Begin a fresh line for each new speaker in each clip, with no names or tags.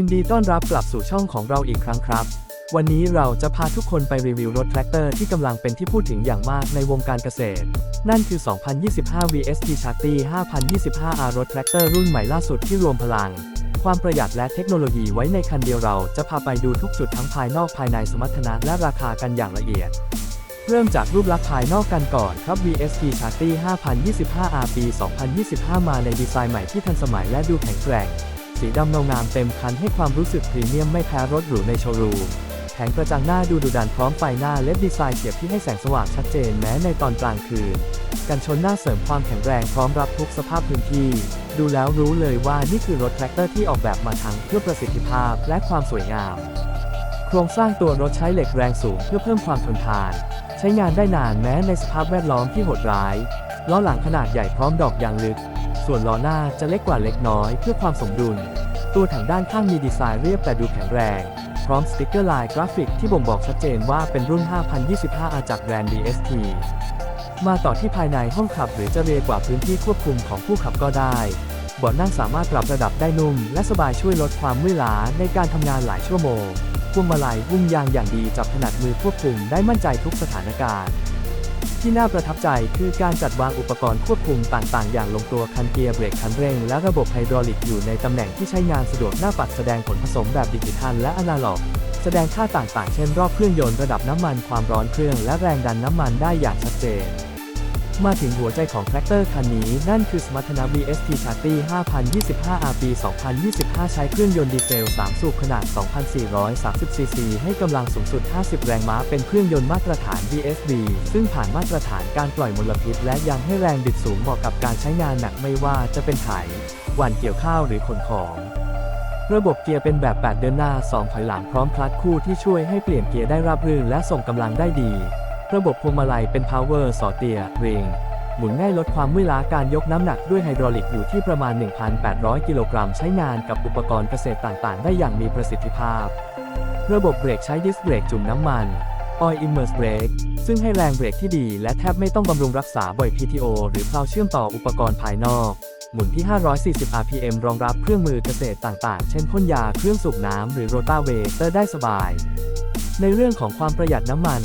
ยินดีต้อนรับกลับสู่ช่องของเราอีกครั้งครับ วันนี้เราจะพาทุกคนไปรีวิวรถแทรกเตอร์ที่กำลังเป็นที่พูดถึงอย่างมากในวงการเกษตร นั่นคือ 2025 VST c h a r t y 5025R รถแทรกเตอร์รุ่นใหม่ล่าสุดที่รวมพลัง ความประหยัดและเทคโนโลยีไว้ในคันเดียวเราจะพาไปดูทุกจุดทั้งภายนอกภายในสมรรถนะและราคากันอย่างละเอียดเริ่มจากรูปลักษณ์ภายนอกกันก่อนครับ VST c h a r t y 5025R ปี 2025 มาในดีไซน์ใหม่ที่ทันสมัยและดูแข็งแกร่ง สีดำเงางามเต็มคันให้ความรู้สึกพรีเมียมไม่แพ้รถหรูในโชว์รูมแผงกระจังหน้าดูดุดันพร้อมไฟหน้าเลดดีไซน์เฉียบที่ให้แสงสว่างชัดเจนแม้ในตอนกลางคืน กันชนหน้าเสริมความแข็งแรงพร้อมรับทุกสภาพพื้นที่ ดูแล้วรู้เลยว่านี่คือรถแทรกเตอร์ที่ออกแบบมาทั้งเพื่อประสิทธิภาพและความสวยงาม โครงสร้างตัวรถใช้เหล็กแรงสูงเพื่อเพิ่มความทนทาน ใช้งานได้นานแม้ในสภาพแวดล้อมที่โหดร้ายล้อหลังขนาดใหญ่พร้อมดอกยางลึก ส่วนล้อหน้าจะเล็กกว่าเล็กน้อยเพื่อความสมดุล ตัวถังด้านข้างมีดีไซน์เรียบแต่ดูแข็งแรง พร้อมสติกเกอร์ลายกราฟิกที่บ่งบอกชัดเจนว่าเป็นรุ่น 5025R จากแบรนด์ DST มาต่อที่ภายในห้องขับหรือจะเรียกว่าพื้นที่ควบคุมของผู้ขับก็ได้เบาะนั่งสามารถปรับระดับได้นุ่ม และสบายช่วยลดความเมื่อยล้าในการทำงานหลายชั่วโมงพวงมาลัยหุ้มยางอย่างดีจับถนัดมือควบคุมได้มั่นใจทุกสถานการณ์ ที่น่าประทับใจคือการจัดวางอุปกรณ์ควบคุมต่างๆ อย่างลงตัวคันเกียร์เบรกคันเร่ง และระบบไฮดรอลิกอยู่ในตำแหน่งที่ใช้งานสะดวกหน้าปัดแสดงผลผสมแบบดิจิทัลและอนาล็อก แสดงค่าต่างๆ เช่นรอบเครื่องยนต์ระดับน้ำมันความร้อนเครื่องและแรงดันน้ำมันได้อย่างชัดเจน มาถึงหัวใจของแทรกเตอร์คันนี้ นั่นคือสมรรถนะ VST c h a r t y 5025 RB 2025 ใช้เครื่องยนต์ดีเซล 3 สูบขนาด 2,430 ซีซี ให้กำลังสูงสุด 50 แรงม้า เป็นเครื่องยนต์มาตรฐาน VSB ซึ่งผ่านมาตรฐานการปล่อยมลพิษ และยังให้แรงบิดสูงเหมาะกับการใช้งานหนักไม่ว่าจะเป็นไถหว่านเกี่ยวข้าวหรือขนของระบบเกียร์เป็นแบบ 8 เดินหน้า 2 ถอยหลังพร้อมคลัตช์คู่ที่ช่วยให้เปลี่ยนเกียร์ได้ราบรื่นและส่งกำลังได้ดี ระบบพวงมาลัยเป็น Power สอเตียเรงหมุนง่ายลดความเมื่อยล้าการยกน้ำหนักด้วยไฮดรอลิกอยู่ที่ประมาณ 1,800 กิโลกรัมใช้งานกับอุปกรณ์เกษตรต่างๆ ได้อย่างมีประสิทธิภาพ ระบบเบรกใช้ดิสเบรกจุ่มน้ำมัน Oil Immerse Brake ซึ่งให้แรงเบรกที่ดีและแทบไม่ต้องบำรุงรักษาบ่อย PTO หรือเพลาเชื่อมต่ออุปกรณ์ภายนอก หมุนที่ 540 rpm รองรับเครื่องมือเกษตรต่างๆ เช่นพ่นยาเครื่องสูบน้ำหรือโรตาเวเตอร์ได้สบาย ในเรื่องของความประหยัดน้ำมัน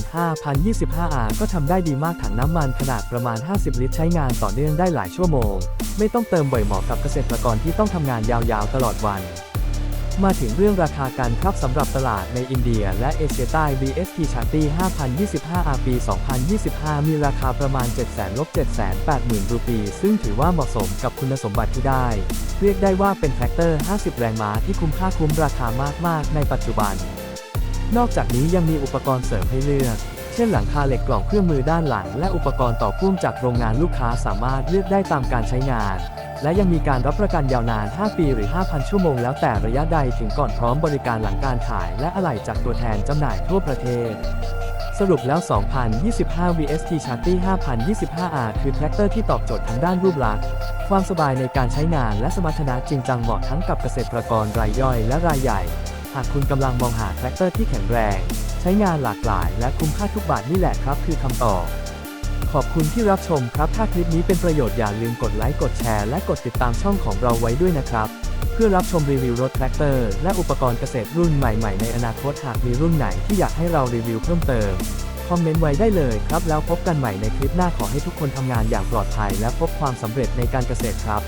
5025R ก็ทำได้ดีมากถังน้ำมันขนาดประมาณ 50 ลิตรใช้งานต่อเนื่องได้หลายชั่วโมง ไม่ต้องเติมบ่อยเหมาะกับเกษตรกรที่ต้องทำงานยาวๆตลอดวัน มาถึงเรื่องราคากันครับสำหรับตลาดในอินเดียและเอเชียใต้ VST c h a r t y 5025R ปี 2025 มีราคาประมาณ 700,000ลบ780,000 รูปี ซึ่งถือว่าเหมาะสมกับคุณสมบัติที่ได้ เรียกได้ว่าเป็นแฟกเตอร์ 50 แรงม้าที่คุ้มค่าคุ้มราคามากๆ ในปัจจุบัน นอกจากนี้ยังมีอุปกรณ์เสริมให้เลือก เช่นหลังคาเหล็กกล่องเครื่องมือด้านหลัง และอุปกรณ์ต่อพ่วงจากโรงงานลูกค้าสามารถเลือกได้ตามการใช้งาน และยังมีการรับประกันยาวนาน 5 ปีหรือ 5,000 ชั่วโมงแล้วแต่ระยะใดถึงก่อนพร้อมบริการหลังการขาย และอะไหล่จากตัวแทนจำหน่ายทั่วประเทศสรุปแล้ว 2025 VST c h a r t y 5025R คือแทรกเตอร์ที่ตอบโจทย์ทั้งด้านรูปลักษณ์ ความสบายในการใช้งานและสมรรถนะจริงจังเหมาะทั้งกับเกษตรกรรายย่อยและรายใหญ่ หากคุณกำลังมองหาแทรกเตอร์ที่แข็งแรง ใช้งานหลากหลาย และคุ้มค่าทุกบาทนี่แหละครับคือคำตอบขอบคุณที่รับชมครับ ถ้าคลิปนี้เป็นประโยชน์อย่าลืมกดไลค์ กดแชร์ และกดติดตามช่องของเราไว้ด้วยนะครับ เพื่อรับชมรีวิวรถแทรกเตอร์ และอุปกรณ์เกษตรรุ่นใหม่ ๆ ในอนาคตหากมีรุ่นไหนที่อยากให้เรารีวิวเพิ่มเติม คอมเมนต์ไว้ได้เลยครับ แล้วพบกันใหม่ในคลิปหน้าขอให้ทุกคนทำงานอย่างปลอดภัย และพบความสำเร็จในการเกษตรครับ